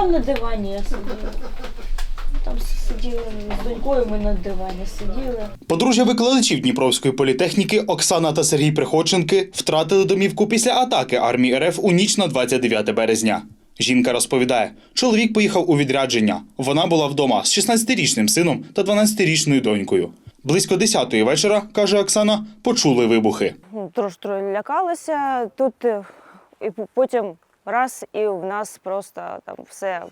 там на дивані я сиділа. Там сиділи з донькою, ми на дивані сиділи. Подружжя викладачів Дніпровської політехніки Оксана та Сергій Приходченки втратили домівку після атаки армії РФ у ніч на 29 березня. Жінка розповідає, чоловік поїхав у відрядження. Вона була вдома з 16-річним сином та 12-річною донькою. Близько 10-ї вечора, каже Оксана, почули вибухи. Трошки лякалася. Тут е, і потім раз, і в нас просто там все.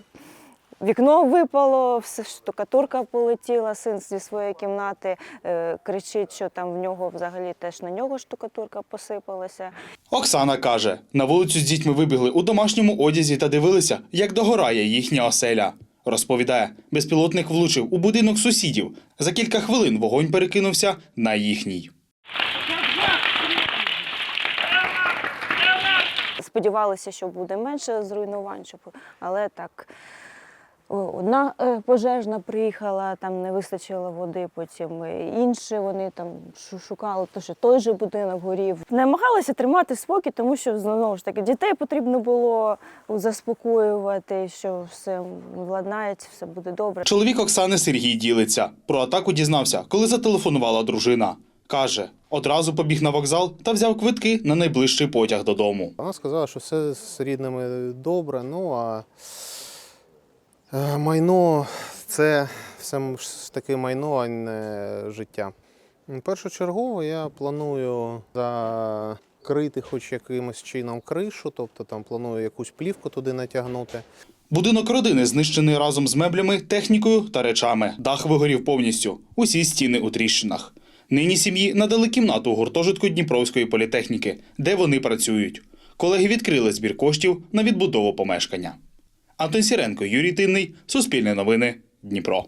Вікно випало, все штукатурка полетіла, син зі своєї кімнати е, кричить, що там в нього взагалі теж на нього штукатурка посипалася. Оксана каже, на вулицю з дітьми вибігли у домашньому одязі та дивилися, як догорає їхня оселя. Розповідає, безпілотник влучив у будинок сусідів. За кілька хвилин вогонь перекинувся на їхній. Сподівалися, що буде менше зруйнувань, щоб... але так. Одна е, пожежна приїхала, там не вистачило води, потім е, інші вони там шукали, то що той же будинок горів. Намагалися тримати спокій, тому що знову ж таки дітей потрібно було заспокоювати, що все владнається, все буде добре. Чоловік Оксани Сергій ділиться. Про атаку дізнався, коли зателефонувала дружина. Каже, одразу побіг на вокзал та взяв квитки на найближчий потяг додому. Вона сказала, що все з рідними добре. Ну а е, майно це все ж таки майно, а не життя. Першочергово я планую закрити хоч якимось чином кришу, тобто там планую якусь плівку туди натягнути. Будинок родини знищений разом з меблями, технікою та речами. Дах вигорів повністю. Усі стіни у тріщинах. Нині сім'ї надали кімнату у гуртожитку Дніпровської політехніки, де вони працюють. Колеги відкрили збір коштів на відбудову помешкання. Антон Сіренко, Юрій Тинний, Суспільне новини, Дніпро.